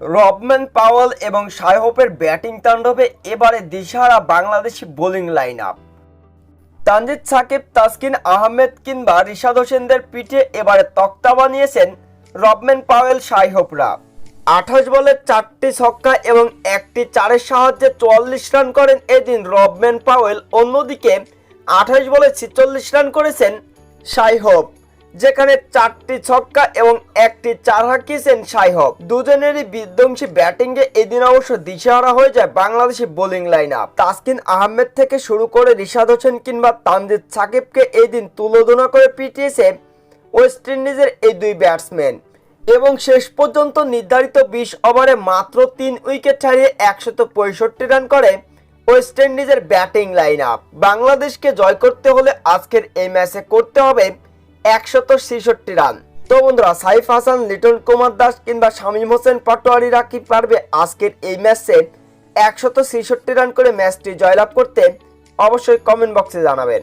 Rovman Powell এবং সাইহোপের batting তাণ্ডবে এবারে দিশাহারা Bangladeshi bowling line up Tanzid Sakib, Taskin Ahmed কিংবা রিশাদ হোসেনদের পিঠে এবারে তক্তা বানিয়েছেন রবম্যান পাওয়েল সাইহোপরা। আঠাশ বলে চারটি ছক্কা এবং একটি চারের সাহায্যে চুয়াল্লিশ রান করেন এদিন রবম্যান পাওয়েল। অন্যদিকে আঠাশ বলে ছিচল্লিশ রান করেছেন সাইহোপ। যেখানে চারটি ছক্কা এবং একটি চার হাঁকিয়েছেন সাইহব। দুজনেরই বিধ্বংসী ব্যাটিংয়ে এদিন অবশ্য দিশেহারা হয়ে যায় Bangladeshi bowling line up Taskin Ahmed থেকে শুরু করে রিশাদ হোসেন কিংবা তানজিদ সাকিবকে এদিন তুলোধনা করে পিটিয়েছে ওয়েস্ট ইন্ডিজের এই দুই ব্যাটসম্যান। এবং শেষ পর্যন্ত নির্ধারিত বিশ ওভারে মাত্র তিন উইকেট ছাড়িয়ে একশত পঁয়ষট্টি রান করে ওয়েস্ট ইন্ডিজের ব্যাটিং লাইন আপ বাংলাদেশকে জয় করতে হলে আজকের এই ম্যাচে করতে হবে একশত ছেষট্টি রান। তো বন্ধুরা, সাইফ হাসান, লিটন কুমার দাস কিংবা শামীম হোসেন পাটোয়ারিরা কি পারবে আজকের এই ম্যাচে একশত রান করে ম্যাচটি জয়লাভ করতে। অবশ্যই কমেন্ট বক্সে জানাবেন।